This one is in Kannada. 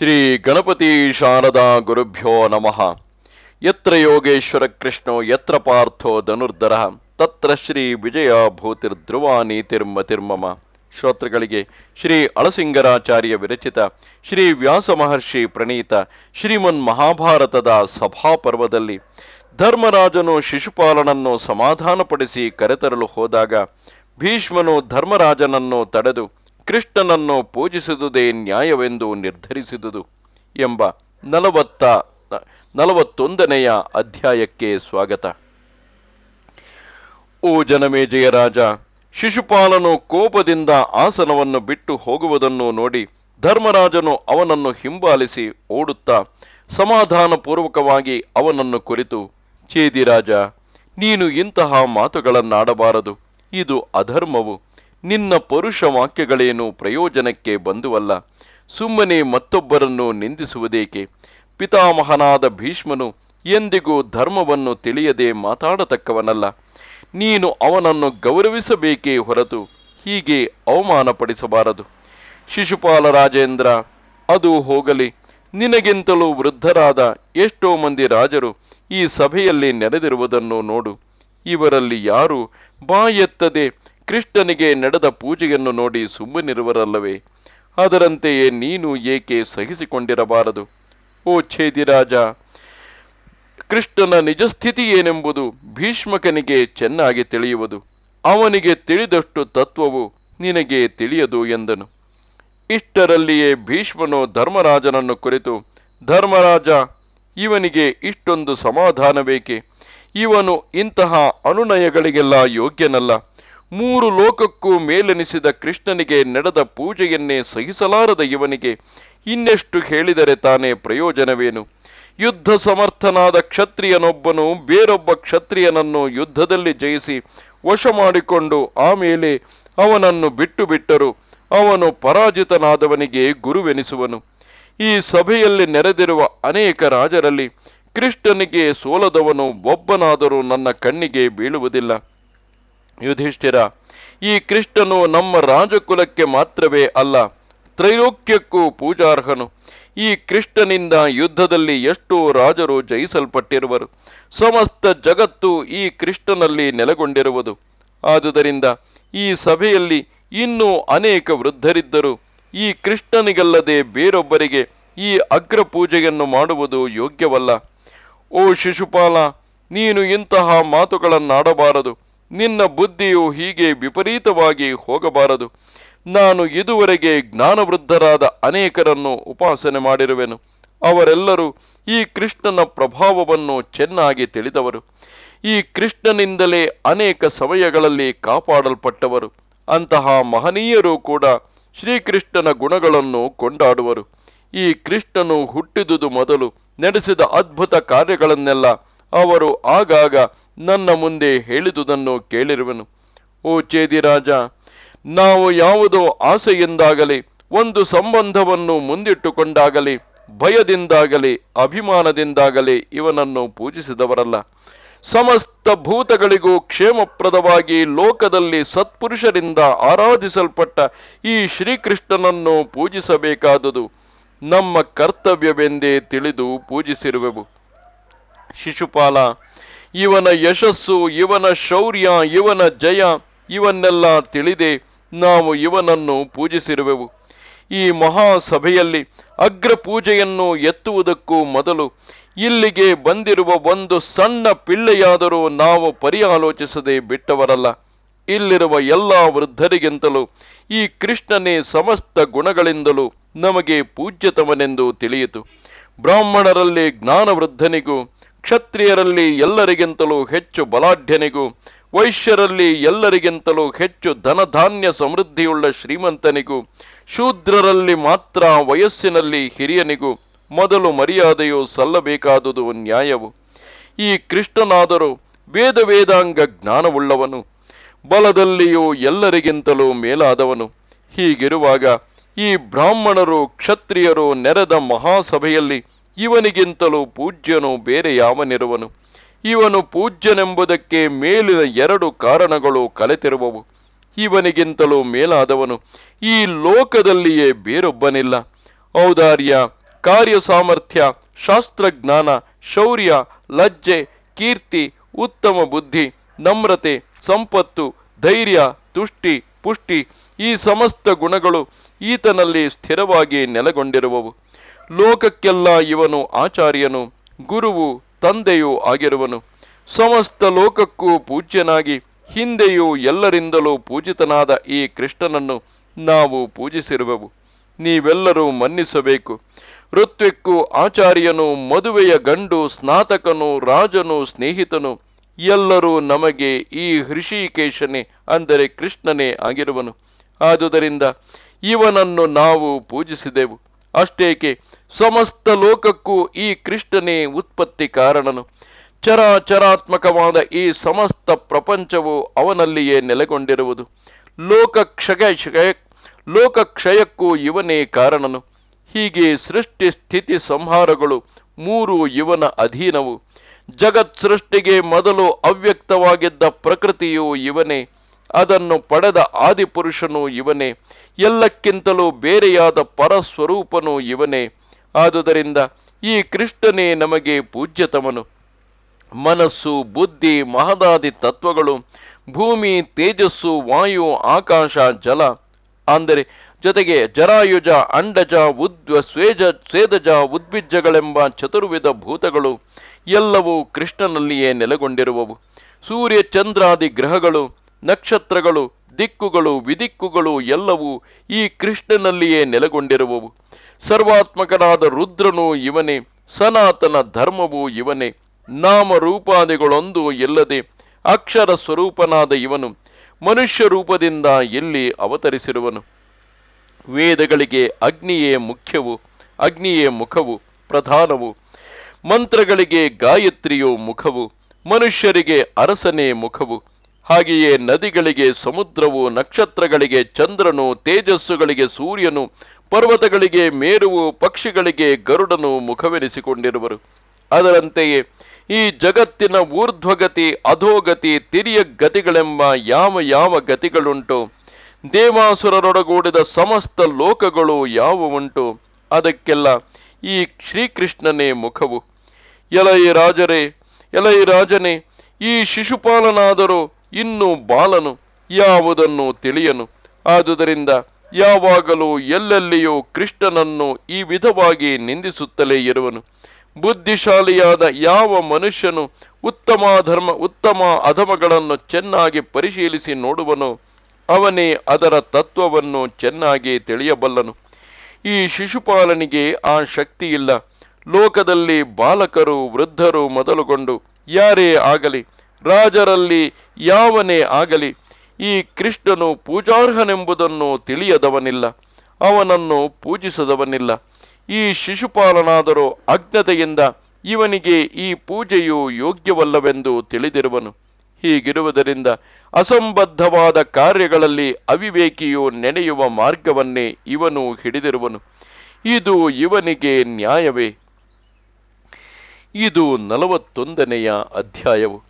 ಶ್ರೀ ಗಣಪತಿ ಶಾರದಾ ಗುರುಭ್ಯೋ ನಮಃ. ಯತ್ರ ಯೋಗೇಶ್ವರ ಕೃಷ್ಣೋ, ಯತ್ರ ಪಾರ್ಥೋ ಧನುರ್ಧರ, ತತ್ರ ಶ್ರೀ ವಿಜಯ ಭೂತಿರ್ಧ್ರುವ ನೀತಿರ್ಮತಿರ್ಮಮ ಶ್ರೋತೃಗಳಿಗೆ ಶ್ರೀ ಅಳಸಿಂಗರಾಚಾರ್ಯ ವಿರಚಿತ ಶ್ರೀ ವ್ಯಾಸ ಮಹರ್ಷಿ ಪ್ರಣೀತ ಶ್ರೀಮನ್ ಮಹಾಭಾರತದ ಸಭಾಪರ್ವದಲ್ಲಿ ಧರ್ಮರಾಜನು ಶಿಶುಪಾಲನನ್ನು ಸಮಾಧಾನಪಡಿಸಿ ಕರೆತರಲು ಹೋದಾಗ ಭೀಷ್ಮನು ಧರ್ಮರಾಜನನ್ನು ತಡೆದು ಕೃಷ್ಣನನ್ನು ಪೂಜಿಸುವುದೇ ನ್ಯಾಯವೆಂದು ನಿರ್ಧರಿಸಿದುದು ಎಂಬ ನಲವತ್ತ, ನಲವತ್ತೊಂದನೆಯ ಅಧ್ಯಾಯಕ್ಕೆ ಸ್ವಾಗತ. ಓ ಜನಮೇಜಯರಾಜ ಶಿಶುಪಾಲನು ಕೋಪದಿಂದ ಆಸನವನ್ನು ಬಿಟ್ಟು ಹೋಗುವುದನ್ನು ನೋಡಿ ಧರ್ಮರಾಜನು ಅವನನ್ನು ಹಿಂಬಾಲಿಸಿ ಓಡುತ್ತಾ ಸಮಾಧಾನಪೂರ್ವಕವಾಗಿ ಅವನನ್ನು ಕುರಿತು ಚೇದಿರಾಜ ನೀನು ಇಂತಹ ಮಾತುಗಳನ್ನಾಡಬಾರದು, ಇದು ಅಧರ್ಮವು. ನಿನ್ನ ಪರುಷ ವಾಕ್ಯಗಳೇನು ಪ್ರಯೋಜನಕ್ಕೆ ಬಂದುವಲ್ಲ, ಸುಮ್ಮನೆ ಮತ್ತೊಬ್ಬರನ್ನು ನಿಂದಿಸುವುದೇಕೆ? ಪಿತಾಮಹನಾದ ಭೀಷ್ಮನು ಎಂದಿಗೂ ಧರ್ಮವನ್ನು ತಿಳಿಯದೆ ಮಾತಾಡತಕ್ಕವನಲ್ಲ. ನೀನು ಅವನನ್ನು ಗೌರವಿಸಬೇಕೇ ಹೊರತು ಹೀಗೆ ಅವಮಾನಪಡಿಸಬಾರದು. ಶಿಶುಪಾಲ ರಾಜೇಂದ್ರ, ಅದು ಹೋಗಲಿ. ನಿನಗಿಂತಲೂ ವೃದ್ಧರಾದ ಎಷ್ಟೋ ಮಂದಿ ರಾಜರು ಈ ಸಭೆಯಲ್ಲಿ ನೆರೆದಿರುವುದನ್ನು ನೋಡು. ಇವರಲ್ಲಿ ಯಾರು ಬಾಯೆತ್ತದೆ ಕೃಷ್ಣನಿಗೆ ನಡೆದ ಪೂಜೆಯನ್ನು ನೋಡಿ ಸುಮ್ಮನಿರುವರಲ್ಲವೇ? ಅದರಂತೆಯೇ ನೀನು ಏಕೆ ಸಹಿಸಿಕೊಂಡಿರಬಾರದು? ಓ ಛೇದಿರಾಜ ಕೃಷ್ಣನ ನಿಜಸ್ಥಿತಿ ಏನೆಂಬುದು ಭೀಷ್ಮಕನಿಗೆ ಚೆನ್ನಾಗಿ ತಿಳಿಯುವುದು. ಅವನಿಗೆ ತಿಳಿದಷ್ಟು ತತ್ವವು ನಿನಗೆ ತಿಳಿಯದು ಎಂದನು. ಇಷ್ಟರಲ್ಲಿಯೇ ಭೀಷ್ಮನು ಧರ್ಮರಾಜನನ್ನು ಕುರಿತು, ಧರ್ಮರಾಜ, ಇವನಿಗೆ ಇಷ್ಟೊಂದು ಸಮಾಧಾನ ಬೇಕೆ ಇವನು ಇಂತಹ ಅನುನಯಗಳಿಗೆಲ್ಲ ಯೋಗ್ಯನಲ್ಲ. ಮೂರು ಲೋಕಕ್ಕೂ ಮೇಲೆನಿಸಿದ ಕೃಷ್ಣನಿಗೆ ನಡೆದ ಪೂಜೆಯನ್ನೇ ಸಹಿಸಲಾರದ ಇವನಿಗೆ ಇನ್ನೆಷ್ಟು ಹೇಳಿದರೆ ತಾನೇ ಪ್ರಯೋಜನವೇನು? ಯುದ್ಧ ಸಮರ್ಥನಾದ ಕ್ಷತ್ರಿಯನೊಬ್ಬನು ಬೇರೊಬ್ಬ ಕ್ಷತ್ರಿಯನನ್ನು ಯುದ್ಧದಲ್ಲಿ ಜಯಿಸಿ ವಶ ಮಾಡಿಕೊಂಡು ಆಮೇಲೆ ಅವನನ್ನು ಬಿಟ್ಟು ಬಿಟ್ಟರು. ಅವನು ಪರಾಜಿತನಾದವನಿಗೆ ಗುರುವೆನಿಸುವನು. ಈ ಸಭೆಯಲ್ಲಿ ನೆರೆದಿರುವ ಅನೇಕ ರಾಜರಲ್ಲಿ ಕೃಷ್ಣನಿಗೆ ಸೋಲದವನು ಒಬ್ಬನಾದರೂ ನನ್ನ ಕಣ್ಣಿಗೆ ಬೀಳುವುದಿಲ್ಲ. ಯುಧಿಷ್ಠಿರ, ಈ ಕೃಷ್ಣನು ನಮ್ಮ ರಾಜಕುಲಕ್ಕೆ ಮಾತ್ರವೇ ಅಲ್ಲ, ತ್ರೈಲೋಕ್ಯಕ್ಕೂ ಪೂಜಾರ್ಹನು. ಈ ಕೃಷ್ಣನಿಂದ ಯುದ್ಧದಲ್ಲಿ ಎಷ್ಟೋ ರಾಜರು ಜಯಿಸಲ್ಪಟ್ಟಿರುವರು. ಸಮಸ್ತ ಜಗತ್ತು ಈ ಕೃಷ್ಣನಲ್ಲಿ ನೆಲೆಗೊಂಡಿರುವುದು. ಆದುದರಿಂದ ಈ ಸಭೆಯಲ್ಲಿ ಇನ್ನೂ ಅನೇಕ ವೃದ್ಧರಿದ್ದರು. ಈ ಕೃಷ್ಣನಿಗಲ್ಲದೆ ಬೇರೊಬ್ಬರಿಗೆ ಈ ಅಗ್ರ ಪೂಜೆಯನ್ನು ಮಾಡುವುದು ಯೋಗ್ಯವಲ್ಲ. ಓ ಶಿಶುಪಾಲ, ನೀನು ಇಂತಹ ಮಾತುಗಳನ್ನಾಡಬಾರದು. ನಿನ್ನ ಬುದ್ಧಿಯು ಹೀಗೆ ವಿಪರೀತವಾಗಿ ಹೋಗಬಾರದು. ನಾನು ಇದುವರೆಗೆ ಜ್ಞಾನವೃದ್ಧರಾದ ಅನೇಕರನ್ನು ಉಪಾಸನೆ ಮಾಡಿರುವೆನು. ಅವರೆಲ್ಲರೂ ಈ ಕೃಷ್ಣನ ಪ್ರಭಾವವನ್ನು ಚೆನ್ನಾಗಿ ತಿಳಿದವರು. ಈ ಕೃಷ್ಣನಿಂದಲೇ ಅನೇಕ ಸಮಯಗಳಲ್ಲಿ ಕಾಪಾಡಲ್ಪಟ್ಟವರು. ಅಂತಹ ಮಹನೀಯರು ಕೂಡ ಶ್ರೀಕೃಷ್ಣನ ಗುಣಗಳನ್ನು ಕೊಂಡಾಡುವರು. ಈ ಕೃಷ್ಣನು ಹುಟ್ಟಿದುದು ಮೊದಲು ನಡೆಸಿದ ಅದ್ಭುತ ಕಾರ್ಯಗಳನ್ನೆಲ್ಲ ಅವರು ಆಗಾಗ ನನ್ನ ಮುಂದೆ ಹೇಳಿದುದನ್ನು ಕೇಳಿರುವನು. ಓ ಚೇದಿರಾಜ ನಾವು ಯಾವುದೋ ಆಸೆಯಿಂದಾಗಲಿ, ಒಂದು ಸಂಬಂಧವನ್ನು ಮುಂದಿಟ್ಟುಕೊಂಡಾಗಲಿ, ಭಯದಿಂದಾಗಲಿ, ಅಭಿಮಾನದಿಂದಾಗಲಿ ಇವನನ್ನು ಪೂಜಿಸಿದವರಲ್ಲ. ಸಮಸ್ತ ಭೂತಗಳಿಗೂ ಕ್ಷೇಮಪ್ರದವಾಗಿ ಲೋಕದಲ್ಲಿ ಸತ್ಪುರುಷರಿಂದ ಆರಾಧಿಸಲ್ಪಟ್ಟ ಈ ಶ್ರೀಕೃಷ್ಣನನ್ನು ಪೂಜಿಸಬೇಕಾದುದು ನಮ್ಮ ಕರ್ತವ್ಯವೆಂದೇ ತಿಳಿದು ಪೂಜಿಸಿರುವೆವು. ಶಿಶುಪಾಲ. ಇವನ ಯಶಸ್ಸು, ಇವನ ಶೌರ್ಯ, ಇವನ ಜಯ, ಇವನ್ನೆಲ್ಲ ತಿಳಿದೆ ನಾವು ಇವನನ್ನು ಪೂಜಿಸಿರುವೆವು. ಈ ಮಹಾಸಭೆಯಲ್ಲಿ ಅಗ್ರ ಪೂಜೆಯನ್ನು ಎತ್ತುವುದಕ್ಕೂ ಮೊದಲು ಇಲ್ಲಿಗೆ ಬಂದಿರುವ ಒಂದು ಸಣ್ಣ ಪಿಳ್ಳೆಯಾದರೂ ನಾವು ಪರಿಯಾಲೋಚಿಸದೆ ಬಿಟ್ಟವರಲ್ಲ. ಇಲ್ಲಿರುವ ಎಲ್ಲ ವೃದ್ಧರಿಗಿಂತಲೂ ಈ ಕೃಷ್ಣನೇ ಸಮಸ್ತ ಗುಣಗಳಿಂದಲೂ ನಮಗೆ ಪೂಜ್ಯತಮನೆಂದು ತಿಳಿಯಿತು. ಬ್ರಾಹ್ಮಣರಲ್ಲಿ ಜ್ಞಾನವೃದ್ಧನಿಗೂ ಕ್ಷತ್ರಿಯರಲ್ಲಿ ಎಲ್ಲರಿಗಿಂತಲೂ ಹೆಚ್ಚು ಬಲಾಢ್ಯನಿಗೂ, ವೈಶ್ಯರಲ್ಲಿ ಎಲ್ಲರಿಗಿಂತಲೂ ಹೆಚ್ಚು ಧನಧಾನ್ಯ ಸಮೃದ್ಧಿಯುಳ್ಳ ಶ್ರೀಮಂತನಿಗೂ, ಶೂದ್ರರಲ್ಲಿ ಮಾತ್ರ ವಯಸ್ಸಿನಲ್ಲಿ ಹಿರಿಯನಿಗೂ ಮೊದಲು ಮರ್ಯಾದೆಯು ಸಲ್ಲಬೇಕಾದುದು ನ್ಯಾಯವು. ಈ ಕೃಷ್ಣನಾದರೂ ವೇದ ವೇದಾಂಗ ಜ್ಞಾನವುಳ್ಳವನು, ಬಲದಲ್ಲಿಯೂ ಎಲ್ಲರಿಗಿಂತಲೂ ಮೇಲಾದವನು. ಹೀಗಿರುವಾಗ ಈ ಬ್ರಾಹ್ಮಣರು ಕ್ಷತ್ರಿಯರು ನೆರೆದ ಮಹಾಸಭೆಯಲ್ಲಿ ಇವನಿಗಿಂತಲೂ ಪೂಜ್ಯನು ಬೇರೆ ಯಾವನಿರುವನು? ಇವನು ಪೂಜ್ಯನೆಂಬುದಕ್ಕೆ ಮೇಲಿನ ಎರಡು ಕಾರಣಗಳು ಕಲೆತಿರುವವು. ಇವನಿಗಿಂತಲೂ ಮೇಲಾದವನು ಈ ಲೋಕದಲ್ಲಿಯೇ ಬೇರೊಬ್ಬನಿಲ್ಲ. ಔದಾರ್ಯ ಕಾರ್ಯ ಸಾಮರ್ಥ್ಯ ಶಾಸ್ತ್ರಜ್ಞಾನ, ಶೌರ್ಯ, ಲಜ್ಜೆ, ಕೀರ್ತಿ, ಉತ್ತಮ ಬುದ್ಧಿ, ನಮ್ರತೆ, ಸಂಪತ್ತು, ಧೈರ್ಯ, ತುಷ್ಟಿ, ಪುಷ್ಟಿ ಈ ಸಮಸ್ತ ಗುಣಗಳು ಈತನಲ್ಲಿ ಸ್ಥಿರವಾಗಿ ನೆಲೆಗೊಂಡಿರುವವು. ಲೋಕಕ್ಕೆಲ್ಲ ಇವನು ಆಚಾರ್ಯನು, ಗುರುವು ತಂದೆಯೂ ಆಗಿರುವನು. ಸಮಸ್ತ ಲೋಕಕ್ಕೂ ಪೂಜ್ಯನಾಗಿ, ಹಿಂದೆಯೂ ಎಲ್ಲರಿಂದಲೂ ಪೂಜಿತನಾದ ಈ ಕೃಷ್ಣನನ್ನು ನಾವು ಪೂಜಿಸಿರುವೆವು. ನೀವೆಲ್ಲರೂ ಮನ್ನಿಸಬೇಕು. ಋತ್ವಿಕ್ಕು ಆಚಾರ್ಯನು, ಮದುವೆಯ ಗಂಡು, ಸ್ನಾತಕನು, ರಾಜನು, ಸ್ನೇಹಿತನು, ಎಲ್ಲರೂ ನಮಗೆ ಈ ಹೃಷಿಕೇಶನೇ, ಅಂದರೆ ಕೃಷ್ಣನೇ ಆಗಿರುವನು. ಆದುದರಿಂದ ಇವನನ್ನು ನಾವು ಪೂಜಿಸಿದೆವು. ಅಷ್ಟೇಕೆ ಸಮಸ್ತ ಲೋಕಕ್ಕೂ ಈ ಕೃಷ್ಣನೇ ಉತ್ಪತ್ತಿ ಕಾರಣನು. ಚರಾಚರಾತ್ಮಕವಾದ ಈ ಸಮಸ್ತ ಪ್ರಪಂಚವು ಅವನಲ್ಲಿಯೇ ನೆಲೆಗೊಂಡಿರುವುದು. ಲೋಕ ಕ್ಷಯ ಕ್ಷಯ ಲೋಕಕ್ಷಯಕ್ಕೂ ಇವನೇ ಕಾರಣನು. ಹೀಗೆ ಸೃಷ್ಟಿ ಸ್ಥಿತಿ ಸಂಹಾರಗಳು ಮೂರು ಇವನ ಅಧೀನವು. ಜಗತ್ ಸೃಷ್ಟಿಗೆ ಮೊದಲು ಅವ್ಯಕ್ತವಾಗಿದ್ದ ಪ್ರಕೃತಿಯು ಇವನೇ. ಅದನ್ನು ಪಡೆದ ಆದಿಪುರುಷನು ಇವನೇ, ಎಲ್ಲಕ್ಕಿಂತಲೂ ಬೇರೆಯಾದ ಪರಸ್ವರೂಪನು ಇವನೇ. ಆದುದರಿಂದ ಈ ಕೃಷ್ಣನೇ ನಮಗೆ ಪೂಜ್ಯತಮನು. ಮನಸ್ಸು, ಬುದ್ಧಿ, ಮಹದಾದಿ ತತ್ವಗಳು, ಭೂಮಿ, ತೇಜಸ್ಸು, ವಾಯು, ಆಕಾಶ, ಜಲ, ಅಂದರೆ ಜೊತೆಗೆ ಜರಾಯುಜ, ಅಂಡಜ, ಉದ್ವ, ಸ್ವೇಜ, ಸ್ವೇದಜ ಉದ್ಭಿಜ್ಜಗಳೆಂಬ ಚತುರ್ವಿಧ ಭೂತಗಳು, ಎಲ್ಲವೂ ಕೃಷ್ಣನಲ್ಲಿಯೇ ನೆಲೆಗೊಂಡಿರುವವು. ಸೂರ್ಯ ಚಂದ್ರಾದಿ ಗ್ರಹಗಳು ನಕ್ಷತ್ರಗಳು, ದಿಕ್ಕುಗಳು, ವಿದಿಕ್ಕುಗಳು ಎಲ್ಲವೂ ಈ ಕೃಷ್ಣನಲ್ಲಿಯೇ ನೆಲೆಗೊಂಡಿರುವವು. ಸರ್ವಾತ್ಮಕನಾದ ರುದ್ರನು ಇವನೇ, ಸನಾತನ ಧರ್ಮವು ಇವನೇ, ನಾಮರೂಪಾದಿಗಳೊಂದು ಇಲ್ಲದೆ ಅಕ್ಷರ ಸ್ವರೂಪನಾದ ಇವನು, ಮನುಷ್ಯ ರೂಪದಿಂದ ಎಲ್ಲಿ ಅವತರಿಸಿರುವನು? ವೇದಗಳಿಗೆ ಅಗ್ನಿಯೇ ಮುಖ್ಯವು, ಅಗ್ನಿಯೇ ಮುಖವು, ಪ್ರಧಾನವು. ಮಂತ್ರಗಳಿಗೆ ಗಾಯತ್ರಿಯು ಮುಖವು, ಮನುಷ್ಯರಿಗೆ ಅರಸನೇ ಮುಖವು. ಹಾಗೆಯೇ ನದಿಗಳಿಗೆ, ಸಮುದ್ರವು, ನಕ್ಷತ್ರಗಳಿಗೆ, ಚಂದ್ರನು, ತೇಜಸ್ಸುಗಳಿಗೆ, ಸೂರ್ಯನು, ಪರ್ವತಗಳಿಗೆ, ಮೇರುವು, ಪಕ್ಷಿಗಳಿಗೆ ಗರುಡನು ಮುಖವೆನಿಸಿಕೊಂಡಿರುವರು. ಅದರಂತೆಯೇ ಈ ಜಗತ್ತಿನ ಊರ್ಧ್ವಗತಿ, ಅಧೋಗತಿ, ತಿರಿಯ ಗತಿಗಳೆಂಬ ಯಾವ ಯಾವ ಗತಿಗಳುಂಟು, ದೇವಾಸುರರೊಡಗೂಡಿದ ಸಮಸ್ತ ಲೋಕಗಳು ಯಾವುವುಂಟು ಅದಕ್ಕೆಲ್ಲ ಈ ಶ್ರೀಕೃಷ್ಣನೇ ಮುಖವು. ಎಲೈ ರಾಜರೇ, ಎಲೈ ರಾಜನೇ, ಈ ಶಿಶುಪಾಲನಾದರೂ ಇನ್ನೂ ಬಾಲನು ಯಾವುದನ್ನು ತಿಳಿಯನು. ಆದುದರಿಂದ ಯಾವಾಗಲೂ ಎಲ್ಲೆಲ್ಲಿಯೂ ಕೃಷ್ಣನನ್ನು ಈ ವಿಧವಾಗಿ ನಿಂದಿಸುತ್ತಲೇ ಇರುವನು. ಬುದ್ಧಿಶಾಲಿಯಾದ ಯಾವ ಮನುಷ್ಯನು ಉತ್ತಮ ಧರ್ಮ, ಉತ್ತಮ ಅಧಮಗಳನ್ನು ಚೆನ್ನಾಗಿ ಪರಿಶೀಲಿಸಿ ನೋಡುವನು, ಅವನೇ ಅದರ ತತ್ವವನ್ನು ಚೆನ್ನಾಗಿ ತಿಳಿಯಬಲ್ಲನು. ಈ ಶಿಶುಪಾಲನಿಗೆ ಆ ಶಕ್ತಿ ಇಲ್ಲ ಲೋಕದಲ್ಲಿ ಬಾಲಕರು, ವೃದ್ಧರು ಮೊದಲುಗೊಂಡು ಯಾರೇ ಆಗಲಿ ರಾಜರಲ್ಲಿ ಯಾವನೇ ಆಗಲಿ, ಈ ಕೃಷ್ಣನು ಪೂಜಾರ್ಹನೆಂಬುದನ್ನು ತಿಳಿಯದವನಿಲ್ಲ, ಅವನನ್ನು ಪೂಜಿಸದವನಿಲ್ಲ. ಈ ಶಿಶುಪಾಲನಾದರೂ ಅಜ್ಞತೆಯಿಂದ ಇವನಿಗೆ ಈ ಪೂಜೆಯು ಯೋಗ್ಯವಲ್ಲವೆಂದು ತಿಳಿದಿರುವನು. ಹೀಗಿರುವುದರಿಂದ ಅಸಂಬದ್ಧವಾದ ಕಾರ್ಯಗಳಲ್ಲಿ ಅವಿವೇಕಿಯು ನೆನೆಯುವ ಮಾರ್ಗವನ್ನೇ ಇವನು ಹಿಡಿದಿರುವನು. ಇದು ಇವನಿಗೆ ನ್ಯಾಯವೇ. ಇದು ನಲವತ್ತೊಂದನೆಯ ಅಧ್ಯಾಯವು.